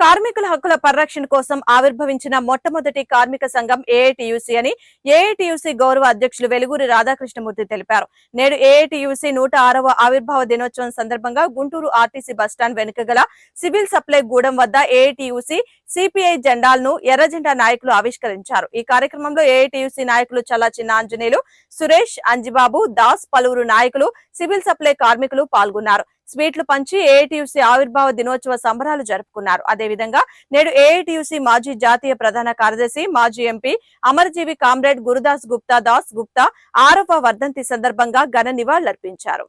కార్మికుల హక్కుల పరిరక్షణ కోసం ఆవిర్భవించిన మొట్టమొదటి కార్మిక సంఘం ఏఐటియుసి అని ఏఐటియుసి గౌరవ అధ్యక్షులు వెలుగురి రాధాకృష్ణమూర్తి తెలిపారు. నేడు ఏఐటియుసి నూట ఆరవ ఆవిర్భావ దినోత్సవం సందర్భంగా గుంటూరు ఆర్టీసీ బస్టాండ్ వెనుక గల సివిల్ సప్లై గూడెం వద్ద ఏఐటియుసి సిపిఐ జెండాలను ఎర్రజెండా నాయకులు ఆవిష్కరించారు. ఈ కార్యక్రమంలో ఏఐటియుసి నాయకులు చల్లా చిన్న ఆంజనేయులు సురేష్ అంజిబాబు దాస్ పలువురు నాయకులు సివిల్ సప్లై కార్మికులు పాల్గొన్నారు. స్వీట్లు పంచి ఏఐటియుసి ఆవిర్భావ దినోత్సవ సంబరాలు జరుపుకున్నారు. అదేవిధంగా నేడు ఏఐటియుసి మాజీ జాతీయ ప్రధాన కార్యదర్శి మాజీ ఎంపీ అమరజీవి కామ్రేడ్ గురుదాస్ గుప్తా దాస్ గుప్తా ఆరవ వర్ధంతి సందర్భంగా ఘన నివాళులర్పించారు.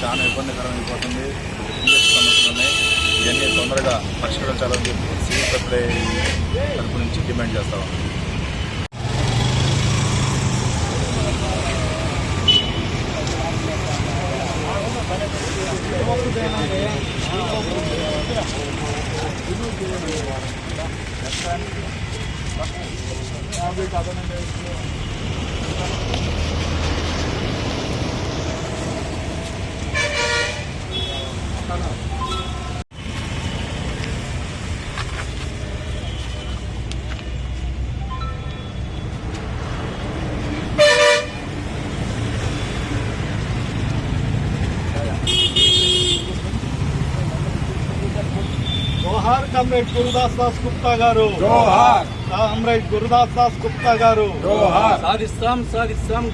చాలా ఇబ్బందికరం అయిపోతుంది సమస్యలు ఉన్నాయి ఇవన్నీ తొందరగా పరిష్కరించాలని చెప్పి సీఎం సప్లై తరపు నుంచి డిమాండ్ చేస్తా ఉన్నాం. 하나 జోహార్ కామ్రేడ్ గురుదాస్ దాస్ గుప్తా గారు. జోహార్. కామ్రేడ్ గురుదాస్ దాస్ గుప్తా గారు. జోహార్. సాధిస్తాం సాధిస్తాం.